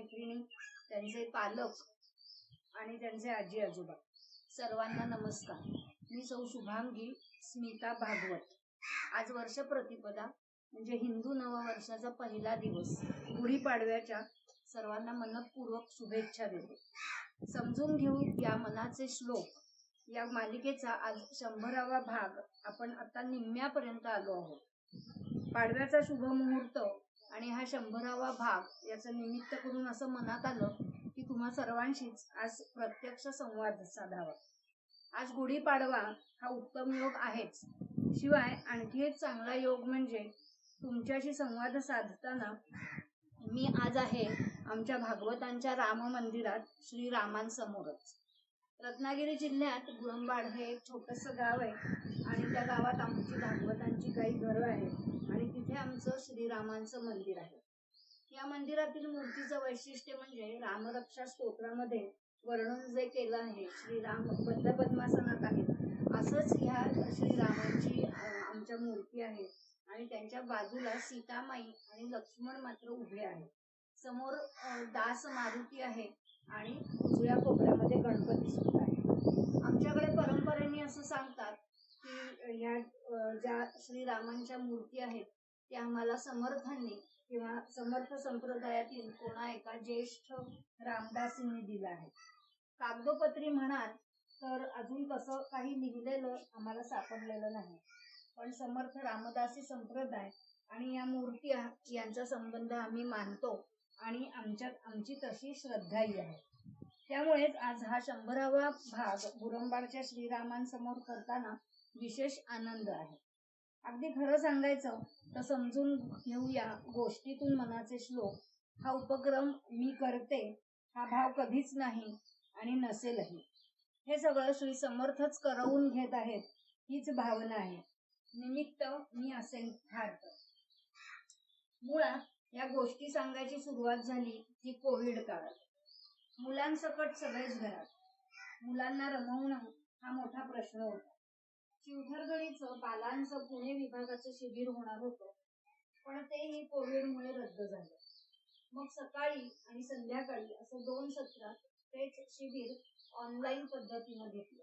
मैत्रिणी त्यांचे पालक आणि त्यांचे आजी आजोबा. सर्वांना नमस्कार. मी सौ शुभांगी स्मिता भागवत. आज वर्ष प्रतिपदा म्हणजे हिंदू नववर्षाचा पहिला दिवस. गुढीपाडव्याच्या सर्वांना मनपूर्वक शुभेच्छा देते. समजून घेऊ या मनाचे श्लोक. या मालिकेचा आज शंभरावा भाग आपण आता निम्म्यापर्यंत आलो आहोत. पाडव्याचा शुभ मुहूर्त आणि हा शंभरावा भाग याचं निमित्त करून असं मनात आलं की तुम्हा सर्वांशीच आज प्रत्यक्ष संवाद साधावा. आज गुढीपाडवा हा उत्तम योग आहेच. शिवाय आणखी एक चांगला योग म्हणजे तुमच्याशी संवाद साधताना मी आज आहे आमच्या भागवतांच्या राम मंदिरात श्री रामांसमोरच. रत्नागिरी जिल्ह्यात गुळंबाड हे एक छोटंसं गाव आहे आणि त्या गावात आमची भागवतांची काही घरं आहेत. हे आमचं श्रीरामांचं मंदिर आहे. या मंदिरातील मूर्तीचं वैशिष्ट्य म्हणजे रामरक्षा स्तोत्रामध्ये वर्णन जे केलं आहे श्रीराम बद्ध पद्मासनात आहे. असंच ह्या श्रीरामांची आमच्या मूर्ती आहे आणि त्यांच्या बाजूला सीतामाई आणि लक्ष्मण मात्र उभे आहेत. समोर दास मारुती आहे आणि उजव्या कोपऱ्यामध्ये गणपती सुद्धा आहे. आमच्याकडे परंपरेने असं सांगतात की ह्या ज्या श्रीरामांच्या मूर्ती आहेत ते आम्हाला समर्थांनी किंवा समर्थ संप्रदायातील कोणा एका ज्येष्ठ रामदासींनी दिला आहे. कागदोपत्री म्हणाल तर अजून तसं काही लिहिलेलं आम्हाला सापडलेलं नाही. पण समर्थ रामदासी संप्रदाय आणि या मूर्ती यांचा संबंध आम्ही मानतो आणि आमच्यात आमची तशी श्रद्धाही आहे. त्यामुळेच आज हा शंभरावा भाग गुरंबाडच्या श्रीरामांसमोर करताना विशेष आनंद आहे. अगदी खरं सांगायचं तर समजून घेऊया गोष्टीतून मनाचे श्लोक. हा उपक्रम मी करते हा भाव कधीच नाही आणि नसेलही. हे सगळं श्री समर्थच करवून घेत आहेत हीच भावना आहे. निमित्त मी असेन हारत. मुळात या गोष्टी सांगायची सुरुवात झाली ती कोविड काळात. मुलांसकट सगळेच घरात. मुलांना रमवणं हा मोठा प्रश्न होता. शिवथरगडीचं बालांचं पुणे विभागाचं शिबिर होणार होतं. पण तेही कोविडमुळे रद्द झालं. मग सकाळी आणि संध्याकाळी असं दोन सत्रात तेच शिबिर ऑनलाईन पद्धतीनं घेतलं.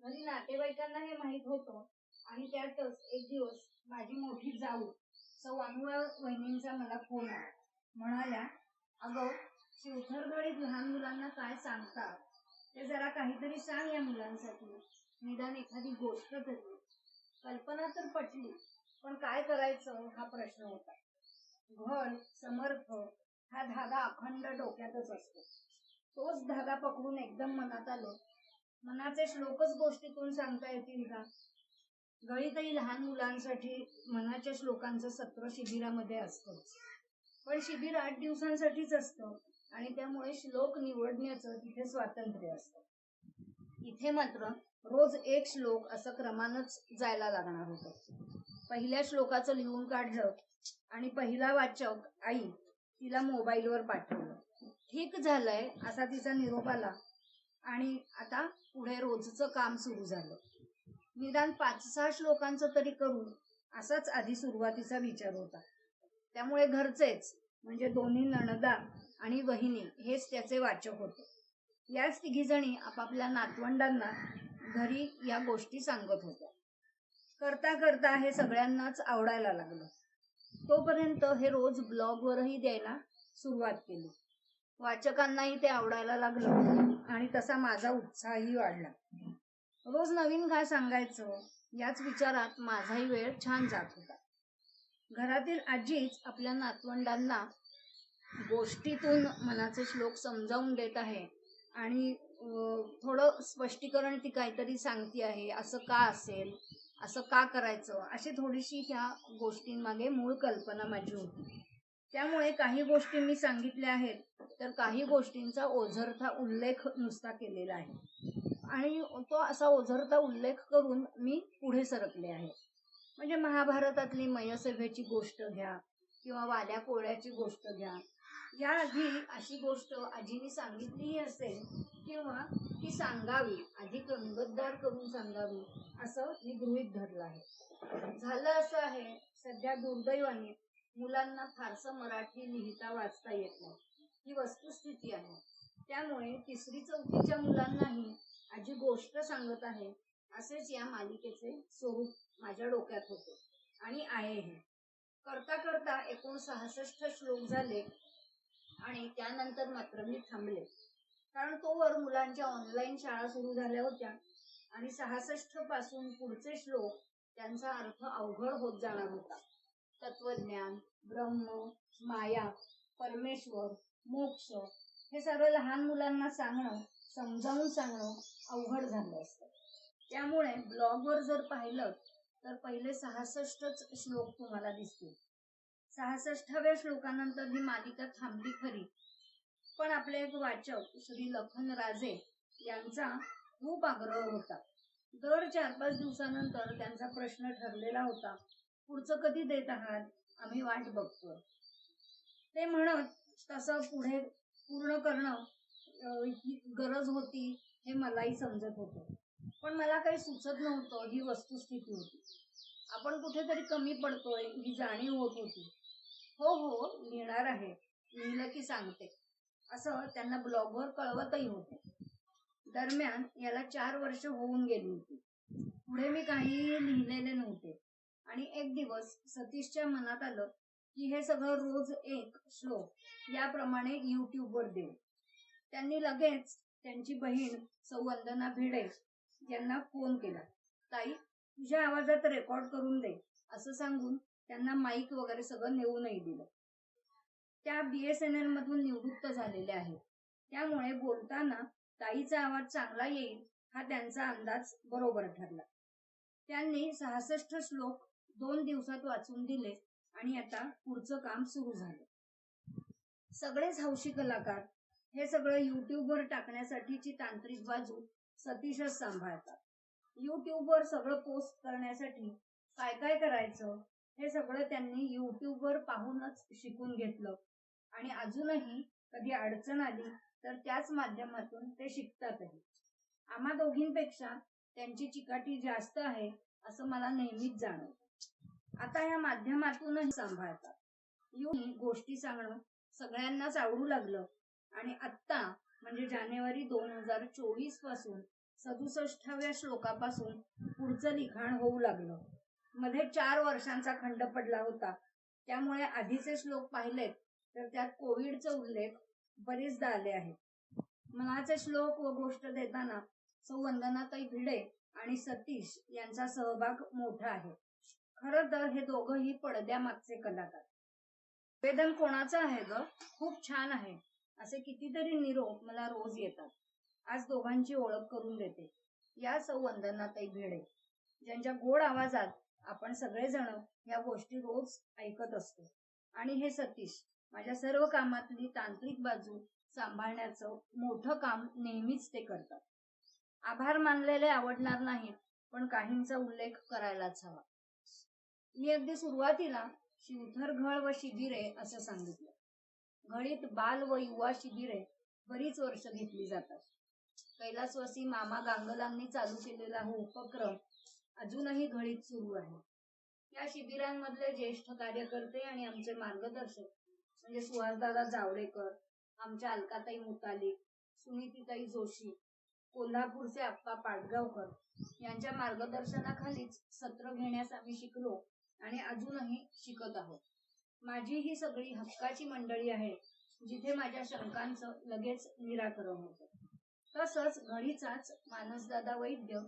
घरी नातेवाईकांना हे माहीत होतं आणि त्यातच एक दिवस माझी मोठी जाऊ सौ अनुरा वहिनींचा मला फोन आला. म्हणाल्या अगं शिवथरगडीत लहान मुलांना काय सांगतात ते जरा काहीतरी सांग या मुलांसाठी. निदान एखादी गोष्ट तरी कल्पना तर पटली पण काय करायचं हा प्रश्न होता. घड समर्थ हा धागा अखंड डोक्यातच असतो. तोच धागा पकडून एकदम मनात आलो. मनाचे श्लोकच गोष्टीतून सांगता येतील का? गळीतही लहान मुलांसाठी मनाच्या श्लोकांचं सत्र शिबिरामध्ये असतं. पण शिबिर आठ दिवसांसाठीच असतं आणि त्यामुळे श्लोक निवडण्याचं तिथे स्वातंत्र्य असतं. इथे मात्र रोज एक श्लोक असं क्रमानच जायला लागणार होतं. पहिल्या श्लोकाचं लिहून काढलं आणि पहिला वाचक आई तिला मोबाईलवर पाठवलं. ठीक झालंय असा तिचा निरोप आला आणि आता पुढे रोजचं काम सुरू झालं. निदान पाच सहा श्लोकांचं तरी करू असाच आधी सुरुवातीचा विचार होता. त्यामुळे घरचेच म्हणजे दोन्ही नणदा आणि वहिनी हेच त्याचे वाचक होते. याच तिघीजणी आपापल्या नातवंडांना घरी या गोष्टी सांगत होत्या. करता करता हे सगळ्यांनाच आवडायला लागलं. तोपर्यंत हे रोज ब्लॉगवरही द्यायला सुरुवात केली. वाचकांनाही ते आवडायला लागलं आणि तसा माझा उत्साहही वाढला. रोज नवीन काय सांगायचं याच विचारात माझाही वेळ छान जात होता. घरातील आजीच आपल्या नातवंडांना गोष्टीतून मनाचे श्लोक समजावून देत आहे आणि थोडं स्पष्टीकरण ती काहीतरी सांगती आहे असं का असेल असं का करायचं अशी थोडीशी ह्या गोष्टींमागे मूळ कल्पना माझी होती. त्यामुळे काही गोष्टी मी सांगितल्या आहेत तर काही गोष्टींचा ओझरता उल्लेख नुसता केलेला आहे. आणि तो असा ओझरता उल्लेख करून मी पुढे सरकले आहे. म्हणजे महाभारतातली मयसभेची गोष्ट घ्या किंवा वाल्या कोळ्याची गोष्ट घ्या याआधी अशी गोष्ट आजीने सांगितलीही असेल किंवा ती सांगावी अधिक रंगतदार करून सांगावी असं मी गृहित धरलं आहे. झालं असं आहे सध्या दुर्दैवाने मुलांना फारसं मराठी लिहिता वाचता येत नाही. ही वस्तुस्थिती आहे. त्यामुळे तिसरी चौथीच्या मुलांनाही आजी गोष्ट सांगत आहे असेच या मालिकेचे स्वरूप माझ्या डोक्यात होते आणि आहे हे. करता करता एकूण सहासष्ट श्लोक झाले आणि त्यानंतर मात्र मी थांबले. कारण तोवर मुलांच्या ऑनलाईन शाळा सुरू झाल्या होत्या आणि सहासष्टपासून पुढचे श्लोक त्यांचा अर्थ अवघड होत जाणार होता. तत्वज्ञान ब्रह्म माया परमेश्वर मोक्ष हे सर्व लहान मुलांना सांगणं समजावून सांगणं अवघड झालं असतं. त्यामुळे ब्लॉगवर जर पाहिलं तर पहिले सहासष्टच श्लोक तुम्हाला दिसतील. सहासष्टाव्या श्लोकानंतर ही मालिका थांबली खरी. पण आपले एक वाचक श्री लखन राजे यांचा खूप आग्रह होता. दर चार पाच दिवसानंतर त्यांचा प्रश्न ठरलेला होता पुढचं कधी देत आहात? आम्ही वाट बघतोय. ते म्हणत तसं पुढे पूर्ण करणं ही गरज होती हे मलाही समजत होतं. पण मला काही सुचत नव्हतं ही वस्तुस्थिती होती. आपण कुठेतरी कमी पडतोय ही जाणीव होत होती. हो हो लिहिणार आहे. लिहिलं की सांगते. असं त्यांना ब्लॉगवर कळवतही होते. दरम्यान याला चार वर्ष होऊन गेली होती. पुढे मी काही लिहिलेले नव्हते. आणि एक दिवस सतीशच्या मनात आलं की हे सगळं रोज एक श्लोक याप्रमाणे युट्यूबवर देऊ. त्यांनी लगेच त्यांची बहीण सौवंदना भिडे यांना फोन केला. ताई तुझ्या आवाजात रेकॉर्ड करून दे असं सांगून त्यांना माईक वगैरे सगळं नेऊ नाही दिलं. त्या बीएसएनएल मधून निवृत्त झालेल्या आहेत. त्यामुळे बोलताना ताईचा आवाज चांगला येईल हा त्यांचा अंदाज बरोबर ठरला. त्यांनी सहासष्ट श्लोक दोन दिवसात वाचून दिले आणि आता पुढचं काम सुरू झालं. सगळेच हौशी कलाकार हे सगळं युट्यूबवर टाकण्यासाठीची तांत्रिक बाजू सतीशच सांभाळतात. युट्यूबवर सगळं पोस्ट करण्यासाठी काय काय करायचं? हे सगळं त्यांनी युट्यूबवर पाहूनच शिकून घेतलं. आणि अजूनही कधी अडचण आली तर त्याच माध्यमातून ते शिकतातही. आम्हा दोघींपेक्षा त्यांची चिकाटी जास्त आहे असं मला नेहमीच जाणवत. आता या माध्यमातूनही सांभाळतात. युनी गोष्टी सांगणं सगळ्यांनाच आवडू लागलं. आणि आत्ता म्हणजे जानेवारी दोन हजार चोवीसपासून सदुसष्टाव्या श्लोकापासून पुढचं लिखाण होऊ लागलं. मध्ये चार वर्षांचा खंड पडला होता. त्यामुळे आधीचे श्लोक पाहिलेत तर त्यात कोविडचा उल्लेख बरेचदा आले आहेत. मनाचे श्लोक व गोष्ट देताना सौ वंदनाताई भिडे आणि सतीश यांचा सहभाग मोठा आहे. खर तर हे दोघंही पडद्यामागचे कलाकार. वेदन कोणाचं आहे ग? खूप छान आहे. असे कितीतरी निरोप मला रोज येतात. आज दोघांची ओळख करून देते. या सौ वंदनाताई भिडे ज्यांच्या गोड आवाजात आपण सगळेजण या गोष्टी रोज ऐकत असतो. आणि हे सतीश माझ्या सर्व कामातली तांत्रिक बाजू सांभाळण्याचं मोठं काम नेहमीच ते करतात. आभार मानलेले आवडणार नाहीत पण काहींचा उल्लेख करायलाच हवा. मी अगदी सुरुवातीला शिवथर घळ व शिबिरे असं सांगितलं. घळीत बाल व युवा शिबिरे बरीच वर्ष घेतली जातात. कैलासवासी मामा गांगलांनी चालू केलेला हा उपक्रम अजूनही घडीत सुरू आहे. या शिबिरांमधले ज्येष्ठ कार्यकर्ते आणि आमचे मार्गदर्शक म्हणजे सुहासदादा जावडेकर आमच्या अलकाताई मुतालिक सुनीतीताई जोशी कोल्हापूरचे आप्पा पाडगावकर यांच्या मार्गदर्शनाखालीच सत्र घेण्यास आम्ही शिकलो आणि अजूनही शिकत आहोत. माझी ही सगळी हक्काची मंडळी आहे जिथे माझ्या शंकांचं लगेच निराकरण होतं. तसंच घडीचाच मानसदादा वैद्य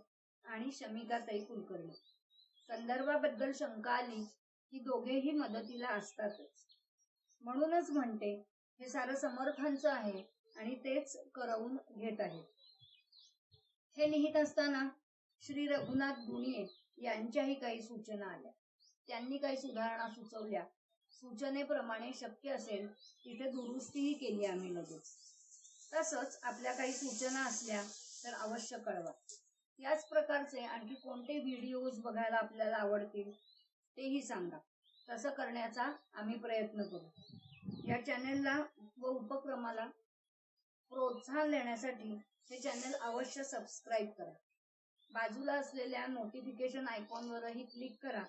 आणि शमिकाताई कुलकर्णी. संदर्भाबद्दल शंका आली की दोघेही मदतीला असतातच. म्हणूनच म्हणते हे सारं समर्थांचं आहे आणि तेच करवून घेत आहे. हे लिहित असताना श्री रघुनाथ गुणिये यांच्याही काही सूचना आल्या. त्यांनी काही सुधारणा सुचवल्या. सूचनेप्रमाणे शक्य असेल तिथे दुरुस्तीही केली आम्ही लगेच. तसंच आपल्या काही सूचना असल्या तर अवश्य कळवा. याच प्रकारचे आणखी कोणते व्हिडिओज बघायला आपल्याला आवडतील तेही सांगा. तसं करण्याचा आम्ही प्रयत्न करू. या चॅनेलला व उपक्रमाला प्रोत्साहन देण्यासाठी हे चॅनेल अवश्य सबस्क्राईब करा. बाजूला असलेल्या नोटिफिकेशन आयकॉनवरही क्लिक करा.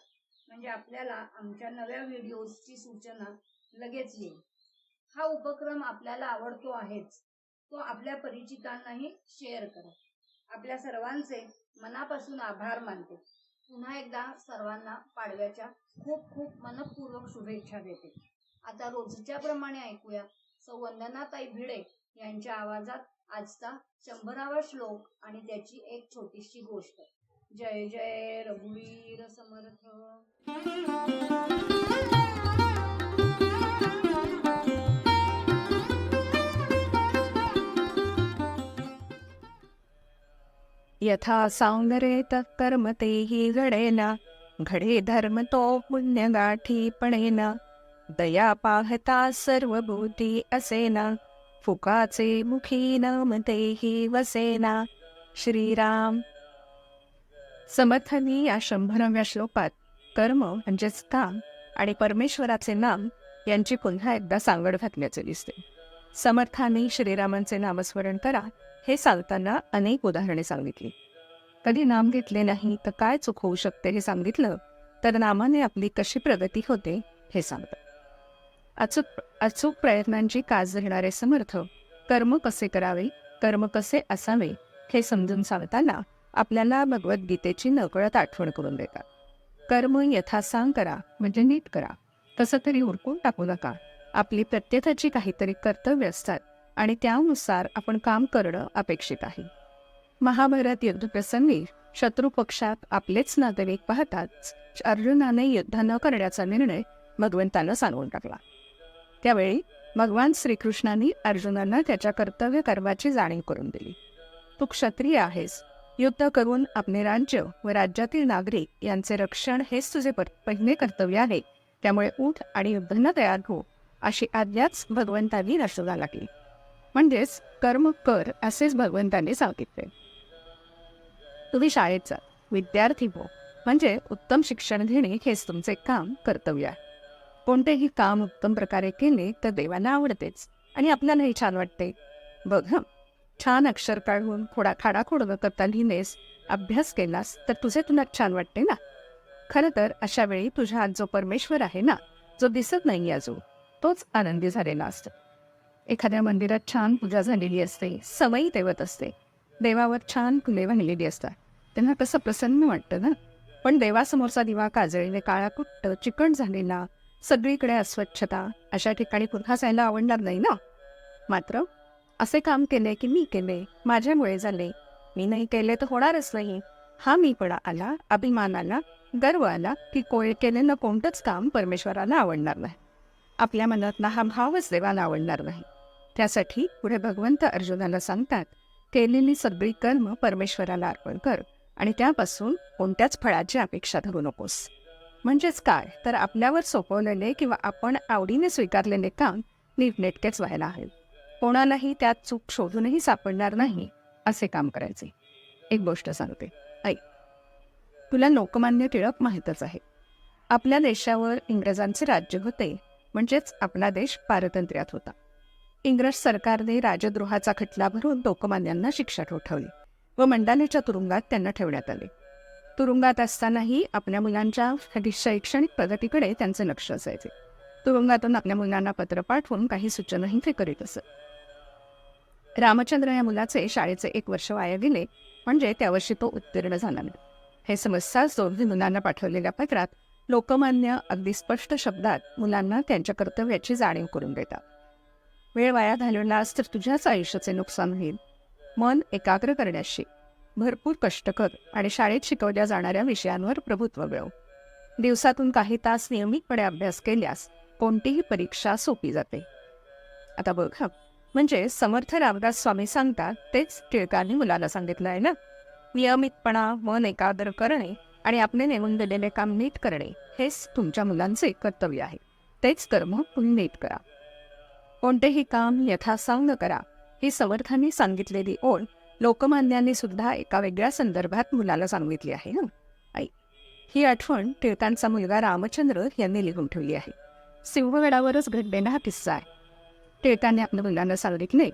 म्हणजे आपल्याला आमच्या नव्या व्हिडिओजची सूचना लगेच येईल. हा उपक्रम आपल्याला आवडतो आहेच तो आपल्या परिचितांनाही शेअर करा. आपल्या सर्वांचे मनापासून आभार मानते. पुन्हा एकदा सर्वांना पाडव्याच्या खूप खूप मनपूर्वक शुभेच्छा देते. आता रोजच्या प्रमाणे ऐकूया सौ वंदनाताई भिडे यांच्या आवाजात आजचा शंभरावा श्लोक आणि त्याची एक छोटीशी गोष्ट. जय जय रघुवीर समर्थ. यथा सौंदर्ये कर्म तेहि घडेना घडे धर्म तो पुण्य गाठी दया पाहता सर्व भूती असेना फुकाचे मुखी न तेहि वसेना। श्रीराम। समर्थांनी या शंभराव्या श्लोकात कर्म म्हणजेच काम आणि परमेश्वराचे नाम यांची पुन्हा एकदा सांगड घातल्याचे दिसते. समर्थांनी श्रीरामांचे नामस्मरण करा. हे सांगताना अनेक उदाहरणे सांगितली. कधी नाम घेतले नाही तर काय चूक होऊ शकते हे सांगितलं तर नामाने आपली कशी प्रगती होते हे सांगतात. अचूक अचूक प्रयत्नांची काज धरणारे समर्थ कर्म कसे करावे कर्म कसे असावे हे समजून सांगताना आपल्याला भगवद्गीतेची नकळत आठवण करून देतात. कर्म यथासांग करा म्हणजे नीट करा. कसं तरी उरकून टाकू नका. आपली प्रत्येकाची काहीतरी कर्तव्य असतात. आणि त्यानुसार आपण काम करणं अपेक्षित आहे. महाभारत युद्धप्रसंगी शत्रू पक्षात आपलेच नातेवाईक पाहताच अर्जुनाने युद्ध न करण्याचा निर्णय भगवंतानं सांगून टाकला. त्यावेळी भगवान श्रीकृष्णांनी अर्जुनांना त्याच्या कर्तव्य कर्माची जाणीव करून दिली. तू क्षत्रिय आहेस. युद्ध करून आपले राज्य व राज्यातील नागरिक यांचे रक्षण हेच तुझे पहिले कर्तव्य आहे. त्यामुळे उठ आणि युद्धांना तयार हो अशी आज्ञाच भगवंतांनी अर्जुनाला लागली. म्हणजेच कर्म कर असेच भगवंतांनी सांगितले. तुम्ही शाळेत जा. विद्यार्थी हो म्हणजे उत्तम शिक्षण घेणे हेच तुमचे काम कर्तव्य आहे. कोणतेही काम उत्तम प्रकारे केले तर देवांना आवडतेच. आणि आपल्यालाही छान वाटते. बघ हं छान अक्षर काढून खोडा खाडाखोड न करता लिहिणेस अभ्यास केलास तर तुझे तुला छान वाटते ना? खरं तर अशा वेळी तुझ्या आत जो परमेश्वर आहे ना जो दिसत नाही अजून तोच आनंदी झालेला असतो. एखाद्या मंदिरात छान पूजा झालेली असते सवयी तेवत असते. देवावर छान फुले वाहिलेली असतात. त्यांना कसं प्रसन्न वाटतं ना? पण देवासमोरचा दिवा काजळीने काळा कुट्ट चिकट झालेला सगळीकडे अस्वच्छता अशा ठिकाणी पुन्हा जायला आवडणार नाही ना? मात्र असे काम केले की मी केले माझ्यामुळे झाले. मी नाही केले तर होणारच नाही. हा मीपणा आला अभिमान आला गर्व आला की कोय केलेलं कोणतंच काम परमेश्वराला आवडणार नाही. आपल्या मनातला हा भावच देवाला आवडणार नाही. त्यासाठी पुढे भगवंत अर्जुनाला सांगतात केलेली सगळी कर्म परमेश्वराला अर्पण कर आणि त्यापासून कोणत्याच फळाची अपेक्षा धरू नकोस. म्हणजेच काय? तर आपल्यावर सोपवलेले किंवा आपण आवडीने स्वीकारलेले काम नीटनेटकेच व्हायला हवे. कोणालाही त्यात चूक शोधूनही सापडणार नाही असे काम करायचे. एक गोष्ट सांगते. ऐक. तुला लोकमान्य टिळक माहीतच आहे. आपल्या देशावर इंग्रजांचे राज्य होते म्हणजेच आपला देश पारतंत्र्यात होता. इंग्रज सरकारने राजद्रोहाचा खटला भरून लोकमान्यांना शिक्षा ठोठवली व मंडालेच्या तुरुंगात त्यांना ठेवण्यात आले. तुरुंगात असतानाही आपल्या मुलांच्या शैक्षणिक प्रगतीकडे त्यांचे लक्ष असायचे. तुरुंगातून आपल्या मुलांना पत्र पाठवून काही सूचनाही ते करीत असत. रामचंद्र या मुलाचे शाळेचे एक वर्ष वाया गेले म्हणजे त्या वर्षी तो उत्तीर्ण झाला नाही. हे समजताच दोन्ही मुलांना पाठवलेल्या पत्रात लोकमान्य अगदी स्पष्ट शब्दात मुलांना त्यांच्या कर्तव्याची जाणीव करून देतात. वेळ वाया घालवलास तर तुझ्याच आयुष्याचे नुकसान होईल. मन एकाग्र करण्याशी. भरपूर कष्ट कर आणि शाळेत शिकवल्या जाणाऱ्या विषयांवर प्रभुत्व मिळव. दिवसातून काही तास नियमितपणे अभ्यास केल्यास कोणतीही परीक्षा सोपी जाते. आता बघ म्हणजे समर्थ रामदास स्वामी सांगतात तेच टिळकांनी मुलाला सांगितलं आहे ना? नियमितपणा मन एकाग्र करणे आणि आपले नेमून दिलेले काम नीट करणे हेच तुमच्या मुलांचे कर्तव्य आहे. तेच कर्म तुम्ही नीट करा. कोणतेही काम यथासांग करा ही समर्थांनी सांगितलेली ओळ लोकमान्यांनी सुद्धा एका वेगळ्या संदर्भात मुलाला सांगितली आहे हं आई ही आठवण टिळकांचा मुलगा रामचंद्र यांनी लिहून ठेवली आहे. सिंहगडावरच घडलेला हा किस्सा आहे. टिळकांनी आपल्या मुलांना सांगितले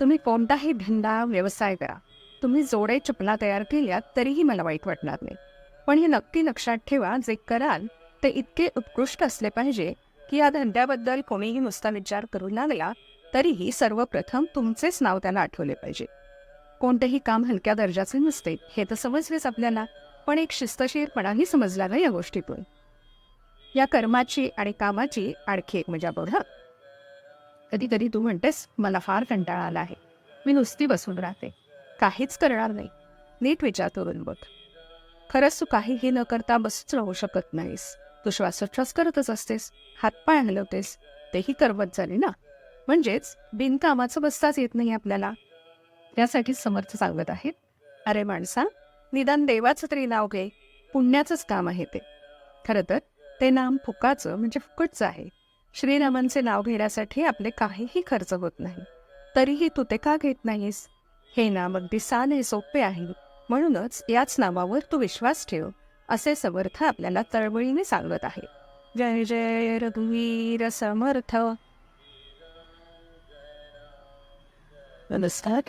तुम्ही कोणताही धंदा व्यवसाय करा. तुम्ही जोडे चपला तयार केल्या तरीही मला वाईट वाटणार नाही. पण हे नक्की लक्षात ठेवा जे कराल ते इतके उत्कृष्ट असले पाहिजे की या धंद्याबद्दल कोणीही नुसता विचार करू लागला तरीही सर्वप्रथम तुमचेच नाव त्याला आठवले पाहिजे. कोणतेही काम हलक्या दर्जाचे नसते हे तर समजलेच आपल्याला पण एक शिस्तशीरपणाही समजला ना या गोष्टीतून. या कर्माची आणि कामाची आणखी एक मजा बघ. हं. तू म्हणतेस मला फार कंटाळा आला आहे. मी नुसती बसून राहते. काहीच करणार नाही. नीट विचार करून बघ. खरंच तू काहीही न करता बसूच राहू शकत नाहीस. तू श्वासोच्छ्वास करतच असतेस. हातपाय हलवतेस. तेही करवत झाले ना? म्हणजेच बिनकामाचं बसताच येत नाही आपल्याला. त्यासाठी समर्थ सांगत आहेत. अरे माणसा निदान देवाचं तरी नाव घे. पुण्याचंच काम आहे ते. खरं तर ते नाम फुकाचं म्हणजे फुकटचं आहे. श्रीरामांचे नाव घेण्यासाठी आपले काहीही खर्च होत नाही. तरीही तू ते का घेत नाहीस? हे नाम अगदी साने सोपे आहे. म्हणूनच याच नावावर तू विश्वास ठेव. असे समर्थ आपल्याला तळमळीने सांगत आहे. जय जय रघुवीर समर्थ. नमस्कार.